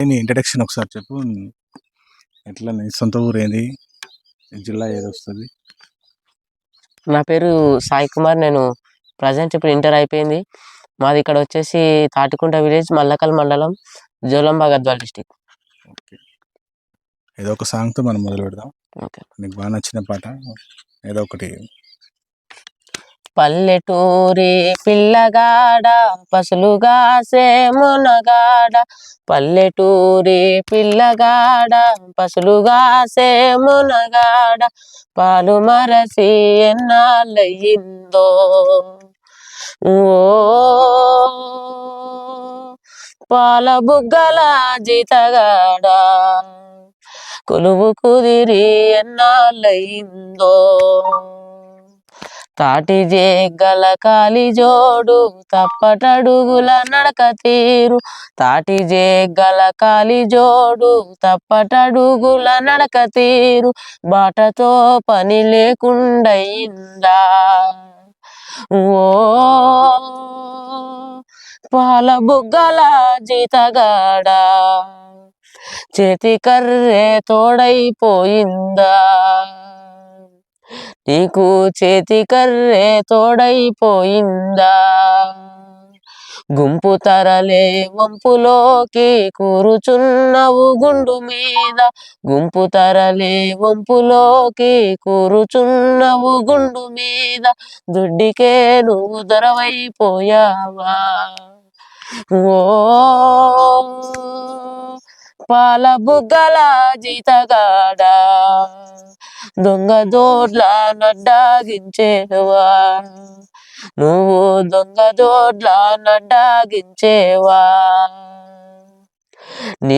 నీ ఇంట్రడక్షన్ ఒకసారి చెప్పు. ఎట్లా నీ సొంత ఊరు ఏంది జిల్లా ఏది వస్తుంది? నా పేరు సాయి కుమార్. నేను ప్రజెంట్ ఇప్పుడు ఇంటర్ అయిపోయింది. మాది ఇక్కడ వచ్చేసి తాటికుంట విలేజ్ మల్లకల్ మండలం జోలంబా గద్వాల్ డిస్టిక్. ఓకే. ఏదో ఒక సాంగ్తో మనం మొదలు పెడదాం. ఓకే. నీకు బాగా నచ్చిన పాట ఏదో ఒకటి పల్లెటూరి పిల్లగాడ పసులుగాసే మునగాడ పల్లెటూరి పిల్లగాడ పసులుగాసే మునగాడ పాలు మరసి ఎన్నాళ్ళయిందో. ఓ పాల బుగ్గల జీతగాడ. కొలువు కుదిరి ఎన్నాళ్ళయిందో. తాటి జేగల కాలి జోడు తప్పటడుగుల నడక తీరు. తాటి జేగల కాలి జోడు తప్పటడుగుల నడక తీరు. బాటతో పని లేకుండయిందా ఓ పాల బుగ్గల జీతగాడా. చేతి కర్రే తోడైపోయిందా. నీకు చేతి కర్రే తోడైపోయిందా? గుంపు తరలే వంపులోకి కూరుచున్నవు గుండు మీద. గుంపు తరలే వంపులోకి కూరుచున్నవు గుండు మీద. దుడ్డికే నువ్వు దొరవైపోయావా? ఓ పాల బుగ్గల జీతగాడా? దొంగ దోడ్ల నడ్డాగించేవా? నువ్వు దొంగ దోడ్ల నడ్డాగించేవా? నీ